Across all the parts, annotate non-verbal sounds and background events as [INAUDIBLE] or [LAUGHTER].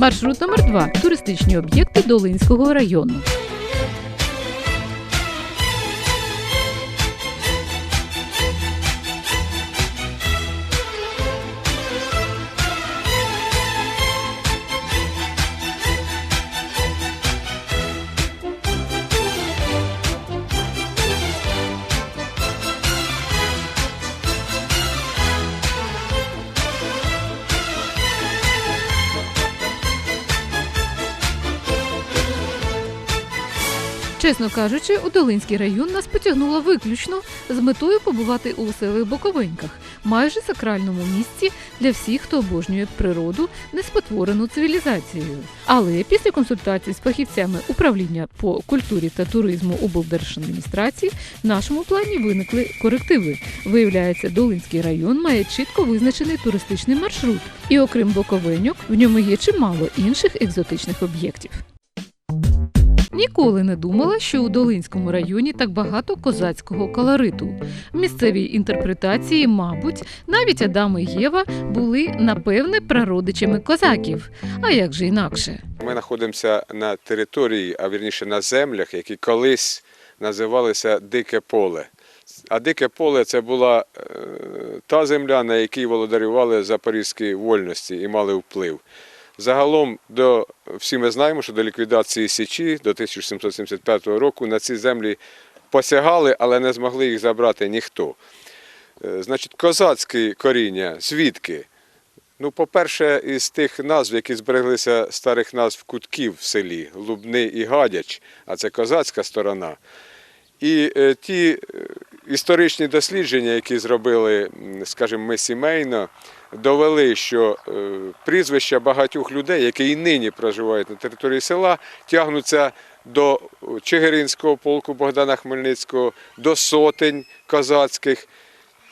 Маршрут номер 2 туристичні об'єкти Долинського району. Чесно кажучи, у Долинський район нас потягнуло виключно з метою побувати у веселих Боковиньках, майже сакральному місці для всіх, хто обожнює природу, неспотворену цивілізацією. Але після консультацій з фахівцями управління по культурі та туризму облдержадміністрації в нашому плані виникли корективи. Виявляється, Долинський район має чітко визначений туристичний маршрут, і окрім Боковиньок, в ньому є чимало інших екзотичних об'єктів. Ніколи не думала, що у Долинському районі так багато козацького колориту. В місцевій інтерпретації, мабуть, навіть Адам і Єва були напевне прародичами козаків. А як же інакше? Ми знаходимося на території, а вірніше на землях, які колись називалися Дике поле. А дике поле це була е, та земля, на якій володарювали запорізькі вольності і мали вплив. Загалом, до, всі ми знаємо, що до ліквідації Січі до 1775 року на ці землі посягали, але не змогли їх забрати ніхто. Е, Значить, козацьке коріння, звідки? Ну, по-перше, із тих назв, які збереглися старих назв кутків в селі, Лубни і Гадяч, а це козацька сторона. І е, ті е, історичні дослідження, які зробили, скажімо, ми сімейно, довели, що е, прізвища багатьох людей, які і нині проживають на території села, тягнуться до Чигиринського полку Богдана Хмельницького, до сотень козацьких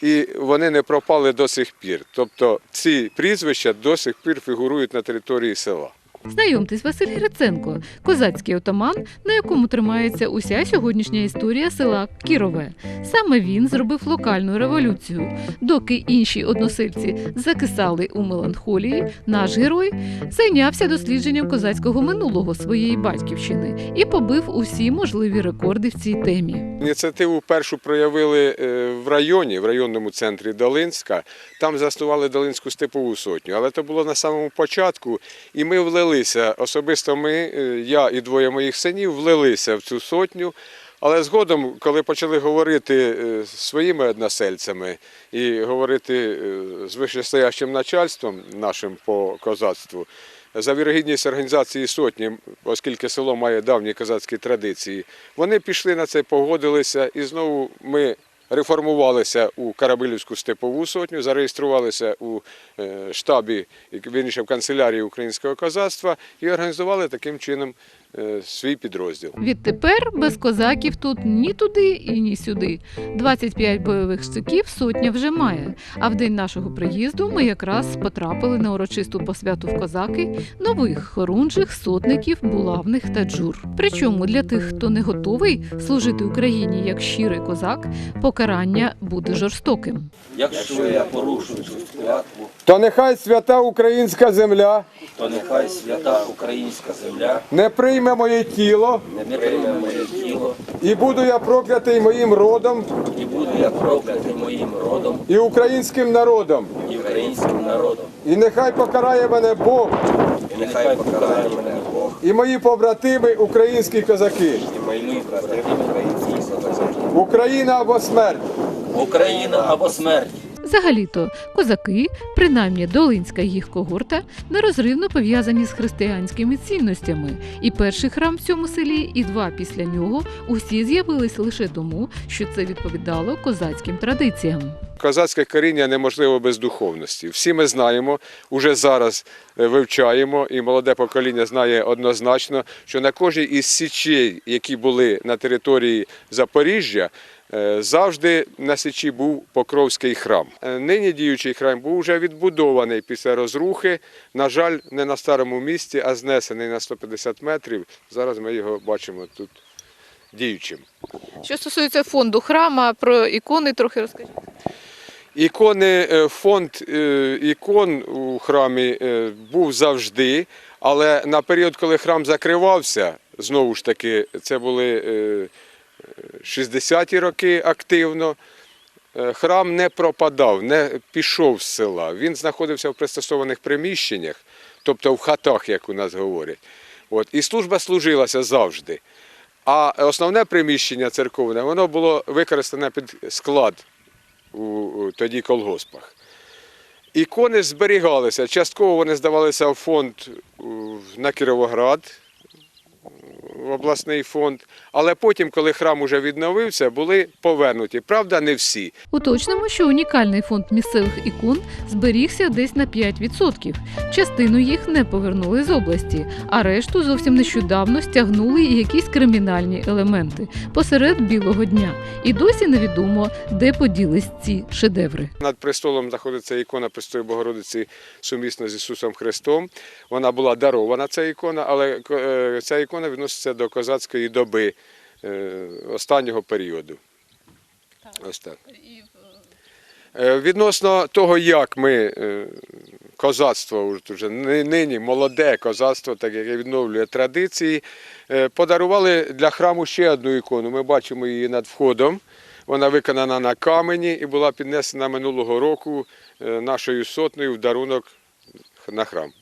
і вони не пропали до сих пір. Тобто ці прізвища до сих пір фігурують на території села. Знайомтесь, Василь Гриценко, козацький отаман, на якому тримається уся сьогоднішня історія села Кірове. Саме він зробив локальну революцію. Доки інші односельці закисали у меланхолії, наш герой зайнявся дослідженням козацького минулого своєї батьківщини і побив усі можливі рекорди в цій темі. Ініціативу першу проявили е, в районі, в районному центрі Долинська. Там заснували Долинську степову сотню. Але це було на самому початку, і ми влилися. Особисто ми, е, я і двоє моїх синів, влилися в цю сотню. Але згодом, коли почали говорити е, своїми односельцями і говорити е, з вищестоящим начальством нашим по козацтву, за вірогідність організації сотні, оскільки село має давні козацькі традиції, вони пішли на це, погодилися, і знову ми реформувалися у Карабилівську степову сотню, зареєструвалися у е, штабі, в канцелярії українського козацтва і організували таким чином свій підрозділ. Відтепер без козаків тут ні туди і ні сюди. 25 бойових штиків сотня вже має. А в день нашого приїзду ми якраз потрапили на урочисту посвяту в козаки нових хорунжих, сотників, булавних та джур. Причому для тих, хто не готовий служити Україні як щирий козак, покарання буде жорстоким. Якщо я порушу цю клятву, То нехай свята українська земля то нехай свята українська земля не прийме моє тіло, не прийме моє тіло, і буду я проклятий моїм родом і буду я проклятий моїм родом і українським народом. і українським народом. І нехай покарає мене Бог І нехай покарає мене Бог і мої побратими українські козаки. і мої брати українські козаки. Україна або смерть. Україна або смерть. Взагалі-то козаки, принаймні долинська їх когорта, нерозривно пов'язані з християнськими цінностями. І перший храм в цьому селі, і два після нього усі з'явились лише тому, що це відповідало козацьким традиціям. Козацьке коріння неможливо без духовності. Всі ми знаємо, уже зараз е, вивчаємо, і молоде покоління знає однозначно, що на кожній із січей, які були на території Запоріжжя, завжди на січі був Покровський храм. Е, Нині діючий храм був вже відбудований після розрухи. На жаль, не на старому місці, а знесений на 150 метрів. Зараз ми його бачимо тут діючим. Що стосується фонду храма, про ікони трохи розкажіть. Ікони, е, фонд е, ікон у храмі е, був завжди, Але на період, коли храм закривався, знову ж таки, це були е, 60-ті роки активно. е, Храм не пропадав, не пішов з села. Він знаходився в пристосованих приміщеннях, тобто в хатах, як у нас говорять. От. І служба служилася завжди. А основне приміщення церковне воно було використане під склад у, тоді колгоспах. Ікони зберігалися. Частково вони здавалися в фонд на Кіровоград, обласний фонд. Але потім, коли храм уже відновився, були повернуті. Правда, не всі. Уточнимо, що унікальний фонд місцевих ікон зберігся десь на 5%. Частину їх не повернули з області, а решту зовсім нещодавно стягнули і якісь кримінальні елементи посеред білого дня. І досі невідомо, де поділись ці шедеври. Над престолом знаходиться ікона Престої Богородиці сумісно з Ісусом Христом. Вона була дарована, ця ікона, але е, ця ікона відноситься до козацької доби е, останнього періоду. Ось так. Е, Відносно того, як ми, е, козацтво вже- нині молоде козацтво, так яке відновлює традиції, е, подарували для храму ще одну ікону. Ми бачимо її над входом. Вона виконана на камені і була піднесена минулого року е, нашою сотнею в дарунок на храм.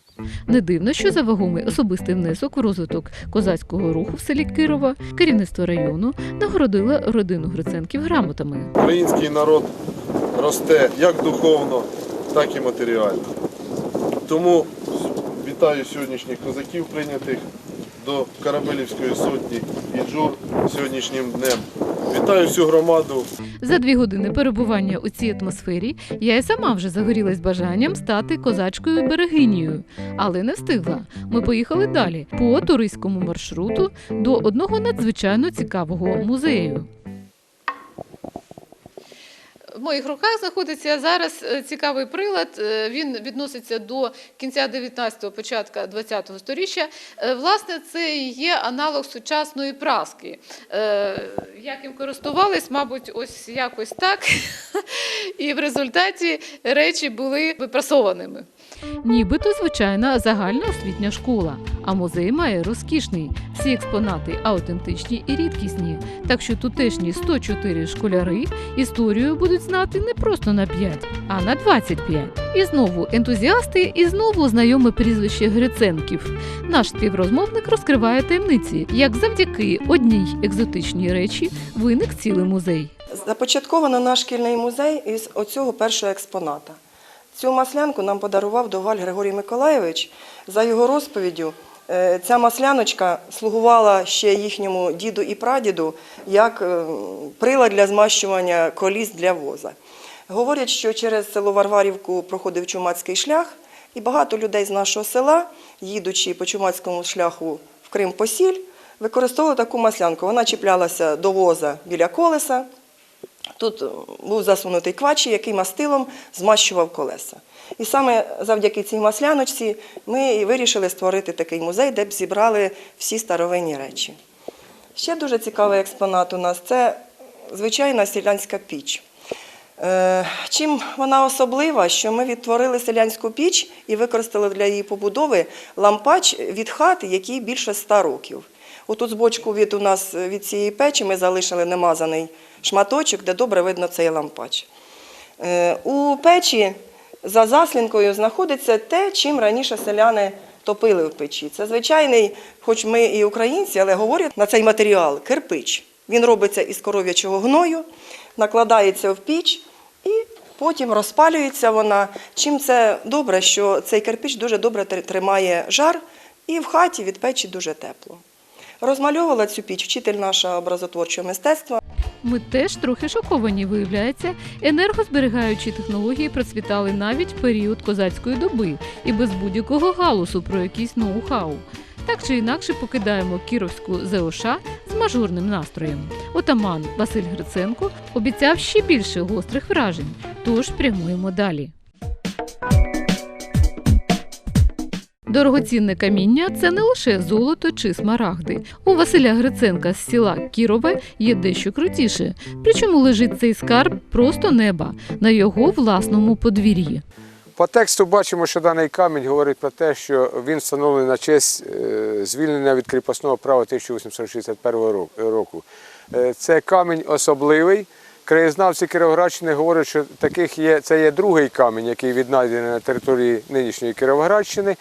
Не дивно, що за вагомий особистий внесок у розвиток козацького руху в селі Кирова керівництво району нагородило родину Гриценків грамотами. Український народ росте як духовно, так і матеріально. Тому вітаю сьогоднішніх козаків, прийнятих до Карабелівської сотні і джур сьогоднішнім днем. Вітаю всю громаду. За дві години перебування у цій атмосфері я й сама вже загорілась бажанням стати козачкою берегинією, але не встигла. Ми поїхали далі по туристському маршруту до одного надзвичайно цікавого музею. Моїх руках знаходиться зараз е, цікавий прилад. Е, Він відноситься до кінця 19-го, початку 20-го сторіччя. Е, Власне, це є аналог сучасної праски. Як їм користувались, мабуть, ось якось так. [LAUGHS] І в результаті речі були випрасованими. Нібито звичайна загальна освітня школа, а музей має розкішний. Всі експонати аутентичні і рідкісні. Так що тутешні 104 школяри історію будуть знати не просто на 5, а на 25. І знову ентузіасти, і знову знайоме прізвище Гриценків. Наш співрозмовник розкриває таємниці, як завдяки одній екзотичній речі виник цілий музей. Започатковано наш шкільний музей із оцього першого експоната. Цю маслянку нам подарував Довгаль Григорій Миколайович. За його розповіддю, е, ця масляночка слугувала ще їхньому діду і прадіду як е, прилад для змащування коліс для воза. Говорять, що через село Варварівку проходив чумацький шлях, і багато людей з нашого села, їдучи по чумацькому шляху в Крим посіль, використовували таку маслянку. Вона чіплялася до воза біля колеса. Тут е, був засунутий квачі, який мастилом змащував колеса. І саме завдяки цій масляночці ми і вирішили створити такий музей, де б зібрали всі старовинні речі. Ще дуже цікавий експонат у нас це звичайна селянська піч. Е, Чим вона особлива, що ми відтворили селянську піч і використали для її побудови лампач від хати, якій більше 100 років. Отут збочку від у нас від цієї печі ми залишили немазаний шматочок, де добре видно цей лампач. Е, У печі за заслінкою знаходиться те, чим раніше селяни топили в печі. Це звичайний, хоч ми і українці, але говорять на цей матеріал кирпич. Він робиться із коров'ячого гною, накладається в піч і потім розпалюється вона. Чим це добре, що цей кирпич дуже добре тримає жар, і в хаті від печі дуже тепло. Розмальовувала цю піч вчитель нашого образотворчого мистецтва. Ми теж трохи шоковані, виявляється, енергозберігаючі технології процвітали навіть в період козацької доби і без будь-якого галусу про якийсь ноу-хау. Так чи інакше покидаємо Кіровську ЗОШ з мажорним настроєм. Отаман Василь Гриценко обіцяв ще більше гострих вражень, тож прямуємо далі. Дорогоцінне каміння це не лише золото чи смарагди. У Василя Гриценка з села Кірове є дещо крутіше. Причому лежить цей скарб просто неба на його власному подвір'ї. По тексту бачимо, що даний камінь говорить про те, що він встановлений на честь е, звільнення від кріпосного права 1861 року. Е, Це камінь особливий. Краєзнавці Кіровоградщини говорять, що таких є, це є другий камінь, який віднайдений на території нинішньої Кіровоградщини.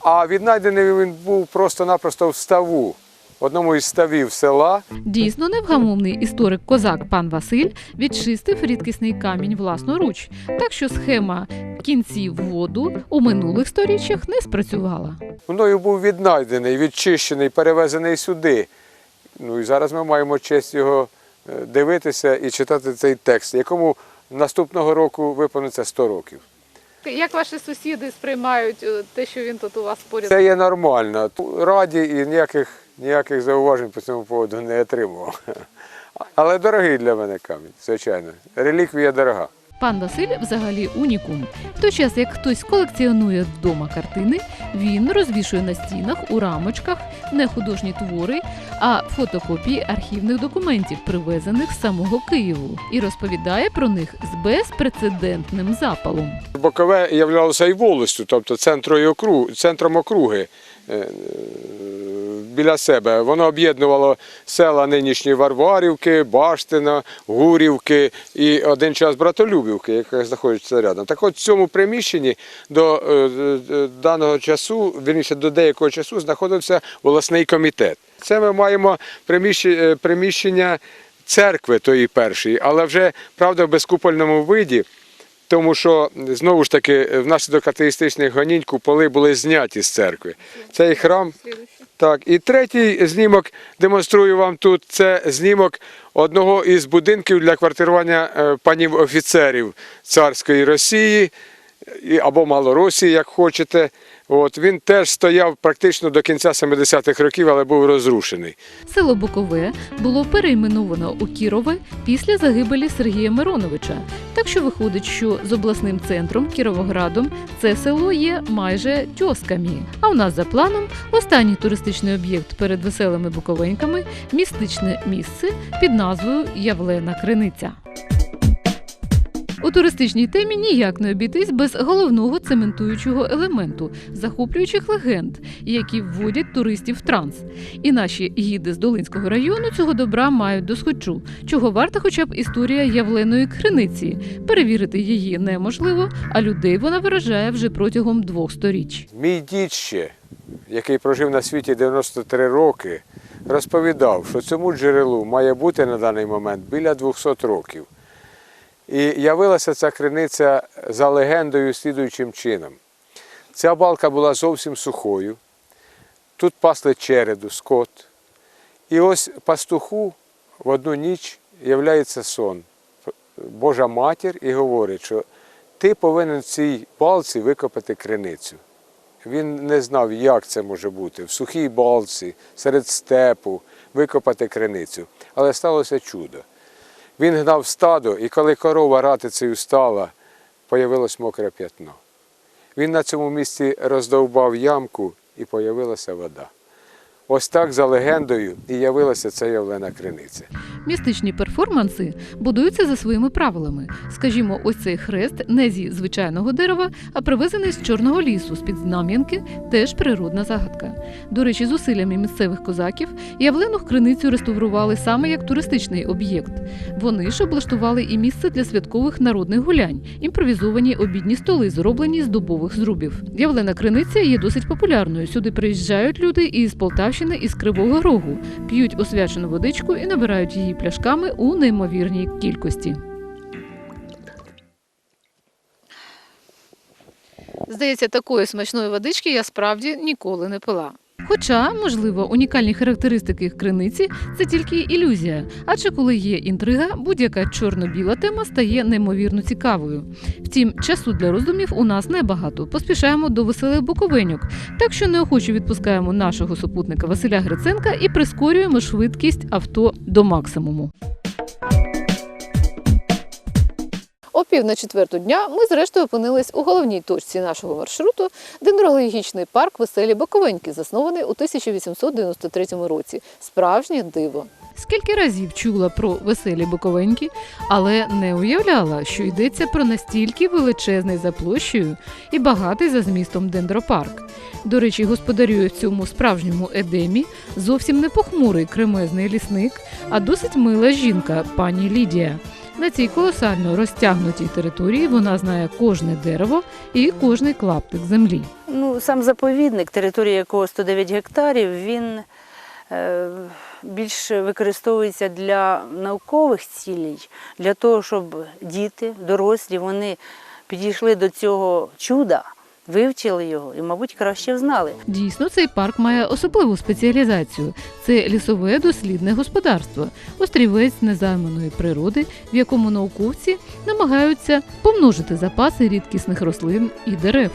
А віднайдений він був просто-напросто в ставу, одному із ставів села. Дійсно, невгамовний історик козак пан Василь відчистив рідкісний камінь власноруч, так що схема кінців воду у минулих сторіччях не спрацювала. Мною був віднайдений, відчищений, перевезений сюди. Ну і зараз ми маємо честь його е, дивитися і читати цей текст, якому наступного року виповниться 100 років. Як ваші сусіди сприймають е, те, що він тут у вас поряд? Це є нормально. Раді і ніяких, ніяких зауважень по цьому поводу не отримував. [LAUGHS] Але дорогий для мене камінь, звичайно. Реліквія дорога. Пан Василь взагалі унікум. В той час, як хтось колекціонує вдома картини, він розвішує на стінах у рамочках не художні твори, а фотокопії архівних документів, привезених з самого Києву, і розповідає про них з безпрецедентним запалом. Бокове являлося і волостю, тобто центром округи, біля себе. Воно об'єднувало села нинішньої Варварівки, Баштина, Гурівки і один час Братолюбівки, яка знаходиться рядом. Так от в цьому приміщенні до е, е, даного часу, вірніше до деякого часу, знаходився волосний комітет. Це ми маємо е, приміщення церкви тої першої, але вже правда в безкупольному виді. Тому що знову ж таки внаслідок атеїстичних гонінь куполи були зняті з церкви. Цей храм. Так, і третій знімок демонструю вам тут. Це знімок одного із будинків для квартирування е, панів офіцерів царської Росії або Малоросії, як хочете. От він теж стояв практично до кінця 70-х років, але був розрушений. Село Бокове було перейменовано у Кірове після загибелі Сергія Мироновича. Так що виходить, що з обласним центром Кіровоградом це село є майже тьосками. А у нас за планом останній туристичний об'єкт перед веселими буковеньками містичне місце під назвою Явлена Криниця. У туристичній темі ніяк не обійтись без головного цементуючого елементу захоплюючих легенд, які вводять туристів в транс. І наші гіди з Долинського району цього добра мають досхочу, чого варта хоча б історія явленої криниці. Перевірити її неможливо, а людей вона виражає вже протягом двох сторіч. Мій дід ще, який прожив на світі 93 роки, розповідав, що цьому джерелу має бути на даний момент біля 200 років. І явилася ця криниця за легендою слідуючим чином. Ця балка була зовсім сухою. Тут пасли череду, скот. І ось пастуху в одну ніч являється сон. Божа матір і говорить, що ти повинен в цій балці викопати криницю. Він не знав, як це може бути в сухій балці, серед степу, викопати криницю. Але сталося чудо. Він гнав стадо, і коли корова ратицею стала, появилось мокре п'ятно. Він на цьому місці роздовбав ямку і появилася вода. Ось так за легендою і явилася ця явлена криниця. Містичні перформанси будуються за своїми правилами. Скажімо, ось цей хрест не зі звичайного дерева, а привезений з чорного лісу з-під знам'янки, теж природна загадка. До речі, зусиллями місцевих козаків явлену криницю реставрували саме як туристичний об'єкт. Вони ж облаштували і місце для святкових народних гулянь, імпровізовані обідні столи, зроблені з дубових зрубів. Явлена криниця є досить популярною. Сюди приїжджають люди із Полтавщини, із Кривого Рогу, п'ють освячену водичку і набирають її пляшками у неймовірній кількості. Здається, такої смачної водички я справді ніколи не пила. Хоча, можливо, унікальні характеристики криниці це тільки ілюзія, адже коли є інтрига, будь-яка чорно-біла тема стає неймовірно цікавою. Втім, часу для роздумів у нас небагато. Поспішаємо до веселих буковиньок, так що неохоче відпускаємо нашого супутника Василя Гриценка і прискорюємо швидкість авто до максимуму. О пів на четверту дня ми зрештою опинились у головній точці нашого маршруту дендрологічний парк Веселі Боковеньки, заснований у 1893 році. Справжнє диво. Скільки разів чула про веселі Боковеньки, але не уявляла, що йдеться про настільки величезний за площею і багатий за змістом дендропарк. До речі, господарює в цьому справжньому едемі зовсім не похмурий кремезний лісник, а досить мила жінка, пані Лідія. На цій колосально розтягнутій території вона знає кожне дерево і кожний клаптик землі. Ну, сам заповідник, територія якого 109 гектарів, він е, більш використовується для наукових цілей, для того, щоб діти, дорослі, вони підійшли до цього чуда, вивчили його і, мабуть, краще знали. Дійсно, цей парк має особливу спеціалізацію. Це лісове дослідне господарство, острівець незайманої природи, в якому науковці намагаються помножити запаси рідкісних рослин і дерев.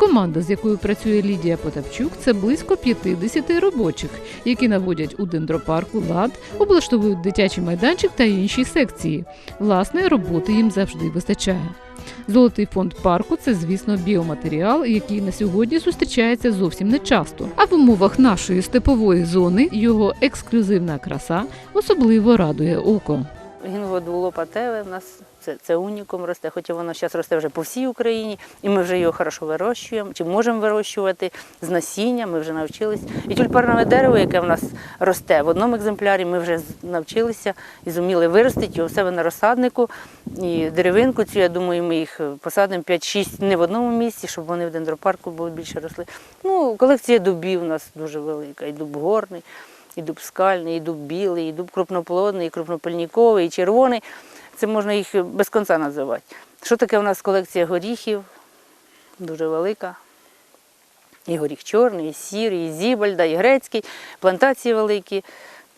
Команда, з якою працює Лідія Потапчук, це близько 50 робочих, які наводять у дендропарку лад, облаштовують дитячий майданчик та інші секції. Власне, роботи їм завжди вистачає. Золотий фонд парку це, звісно, біоматеріал, який на сьогодні зустрічається зовсім не часто. А в умовах нашої степової зони його ексклюзивна краса особливо радує око. Гінгодвуло патеве в нас це, це унікум росте, хоча воно зараз росте вже по всій Україні, і ми вже його хорошо вирощуємо, чи можемо вирощувати з насіння, ми вже навчились. І тюльпарнове дерево, яке в нас росте в одному екземплярі, ми вже навчилися і зуміли виростити його в себе на розсаднику. І деревинку цю, я думаю, ми їх посадимо 5-6 не в одному місці, щоб вони в дендропарку були більше росли. Ну, колекція дубів у нас дуже велика, і дуб горний. І дуб скальний, і дуб білий, і дуб крупноплодний, і крупнопильніковий, і червоний. Це можна їх без кінця називати. Що таке у нас колекція горіхів? Дуже велика. І горіх чорний, і сірий, і зібальда, і грецький, плантації великі.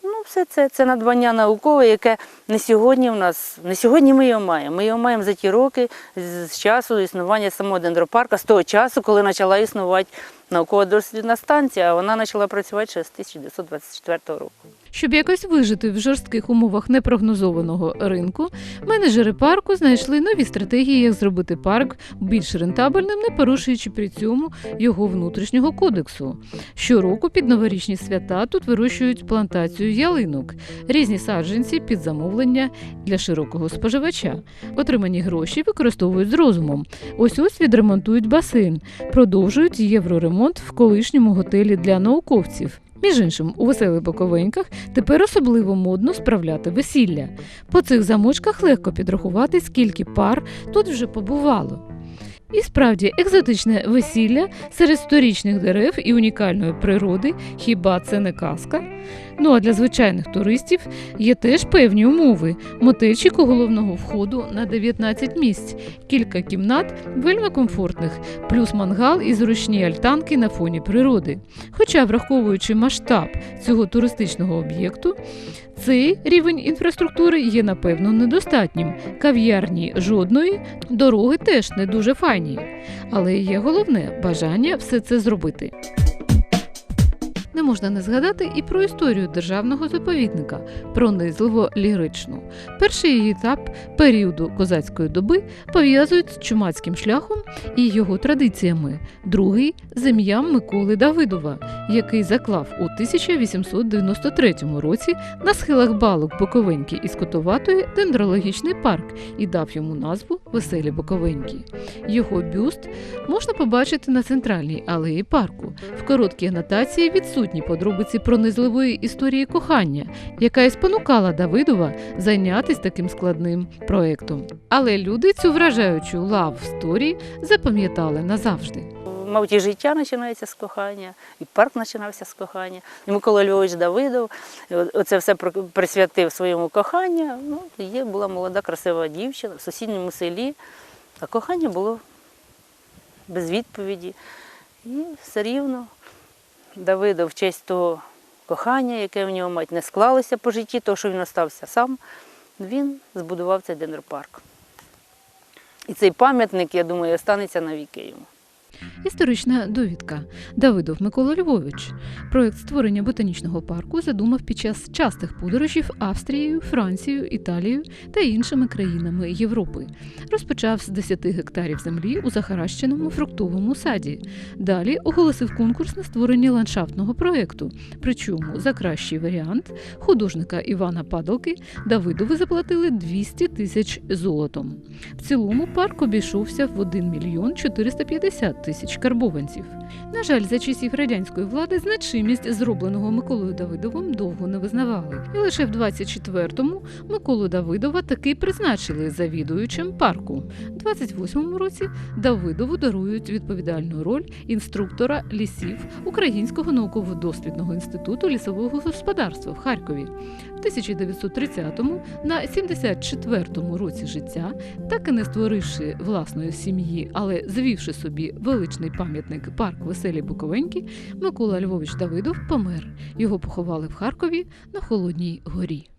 Ну, все це, це надбання наукове, яке не сьогодні в нас, не сьогодні ми його маємо. Ми його маємо за ті роки з часу існування самого дендропарка, з того часу, коли почала існувати науково-дослідна станція, вона почала працювати ще з 1924 року. Щоб якось вижити в жорстких умовах непрогнозованого ринку, менеджери парку знайшли нові стратегії, як зробити парк більш рентабельним, не порушуючи при цьому його внутрішнього кодексу. Щороку під новорічні свята тут вирощують плантацію ялинок, різні саджанці під замовлення для широкого споживача. Отримані гроші використовують з розумом. Ось ось відремонтують басейн, продовжують євроремонт в колишньому готелі для науковців. Між іншим, у веселих боковеньках тепер особливо модно справляти весілля. По цих замочках легко підрахувати, скільки пар тут вже побувало. І справді, екзотичне весілля серед сторічних дерев і унікальної природи, хіба це не казка? Ну а для звичайних туристів є теж певні умови: мотельчик у головного входу на 19 місць, кілька кімнат вельми комфортних, плюс мангал і зручні альтанки на фоні природи. Хоча, враховуючи масштаб цього туристичного об'єкту, цей рівень інфраструктури є напевно недостатнім. Кав'ярні жодної, дороги теж не дуже файні. Але є головне бажання все це зробити. Не можна не згадати і про історію державного заповідника, пронизливо ліричну. Перший її етап періоду козацької доби пов'язують з чумацьким шляхом і його традиціями. Другий з ім'ям Миколи Давидова, який заклав у 1893 році на схилах балок Боковеньки і Скотоватої дендрологічний парк і дав йому назву Веселі Боковенькі. Його бюст можна побачити на центральній алеї парку. В короткій анотації відсутні подробиці пронизливої історії кохання, яка і спонукала Давидова зайнятися таким складним проектом. Але люди цю вражаючу лав сторі запам'ятали назавжди. Мабуть, і життя починається з кохання, і парк починався з кохання. І Микола Львович Давидов оце все присвятив своєму коханню. Ну, є була молода, красива дівчина в сусідньому селі, а кохання було без відповіді. І все рівно Давидов в честь того кохання, яке в нього мать не склалося по житті, того, що він остався сам, він збудував цей дендропарк. І цей пам'ятник, я думаю, останеться навіки йому. Історична довідка. Давидов Микола Львович. Проект створення ботанічного парку задумав під час частих подорожів Австрією, Францією, Італією та іншими країнами Європи. Розпочав з 10 гектарів землі у захаращеному фруктовому саді. Далі оголосив конкурс на створення ландшафтного проекту. Причому за кращий варіант художника Івана Падалки Давидову заплатили 200 тисяч золотом. В цілому парк обійшовся в 1 мільйон 450 тисяч карбованців. На жаль, за часів радянської влади значимість зробленого Миколою Давидовим довго не визнавали. І лише в 24-му Миколу Давидова таки призначили завідуючим парку. У 28-му році Давидову дарують відповідальну роль інструктора лісів Українського науково-дослідного інституту лісового господарства в Харкові. В 1930-му, на 74-му році життя, так і не створивши власної сім'ї, але звівши собі величний пам'ятник парк Веселі Буковеньки, Микола Львович Давидов помер. Його поховали в Харкові на Холодній горі.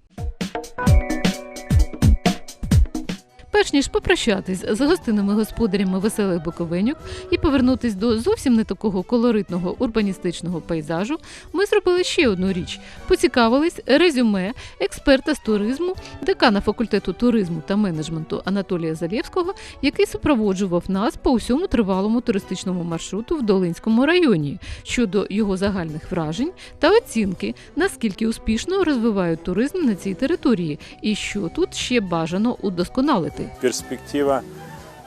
Перш ніж попрощатись з гостинними господарями веселих буковиньок і повернутись до зовсім не такого колоритного урбаністичного пейзажу, ми зробили ще одну річ: поцікавились резюме експерта з туризму, декана факультету туризму та менеджменту Анатолія Залєвського, який супроводжував нас по усьому тривалому туристичному маршруту в Долинському районі щодо його загальних вражень та оцінки, наскільки успішно розвивають туризм на цій території, і що тут ще бажано удосконалити. Перспектива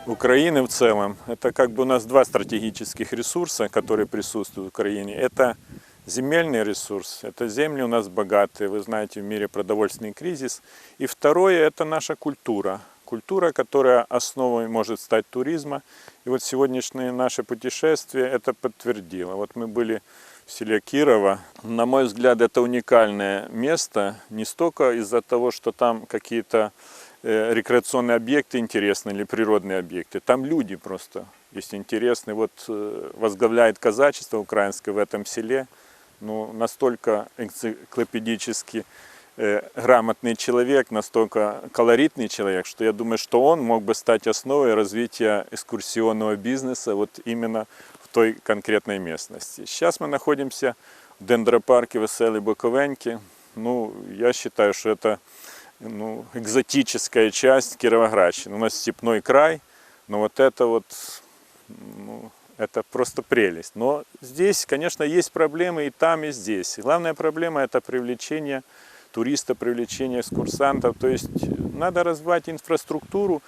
Украины в целом. Это как бы у нас два стратегических ресурса, которые присутствуют в Украине. Это земельный ресурс, это земли у нас богатые, вы знаете, в мире продовольственный кризис. И второе, это наша культура. Культура, которая основой может стать туризма. И вот сегодняшнее наше путешествие это подтвердило. Вот мы были в селе Кирово. На мой взгляд, это уникальное место не столько из-за того, что там какие-то рекреационные объекты интересные или природные объекты. Там люди просто есть интересные. Вот э, возглавляет казачество украинское в этом селе. Ну, настолько энциклопедически э, грамотный человек, настолько колоритный человек, что я думаю, что он мог бы стать основой развития экскурсионного бизнеса вот именно в той конкретной местности. Сейчас мы находимся в дендропарке Веселой Буковеньки. Ну, я считаю, что это ну, экзотическая часть Кировоградщины. У нас степной край, но вот это вот, ну, это просто прелесть. Но здесь, конечно, есть проблемы и там, и здесь. Главная проблема – это привлечение туриста, привлечение экскурсантов. То есть надо развивать инфраструктуру,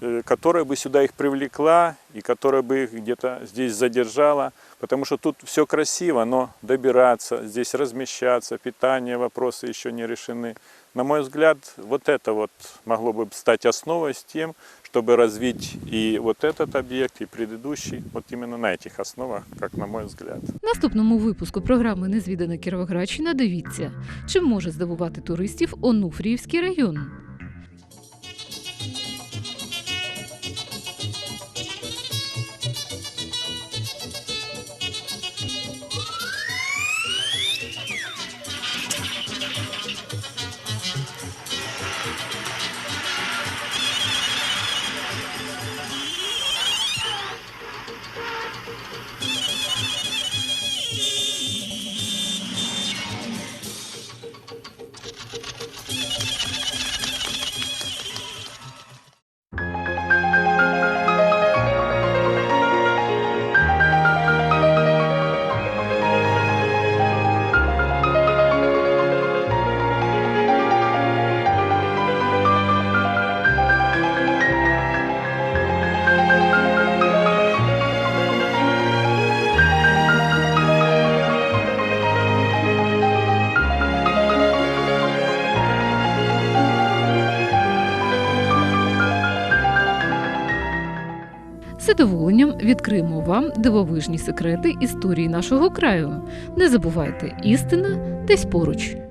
э, которая бы сюда их привлекла и которая бы их где-то здесь задержала. Потому что тут все красиво, но добираться, здесь размещаться, питание, вопросы еще не решены. На мой взгляд, вот это вот могло бы стать основой с тем, чтобы развить и вот этот объект, и предыдущий, вот именно на этих основах, как на мой взгляд. В наступному випуску програми Незвідана Кіровоградщина дивіться, чи може здивувати туристів Онуфріївський район. Задоволенням відкриємо вам дивовижні секрети історії нашого краю. Не забувайте, істина десь поруч.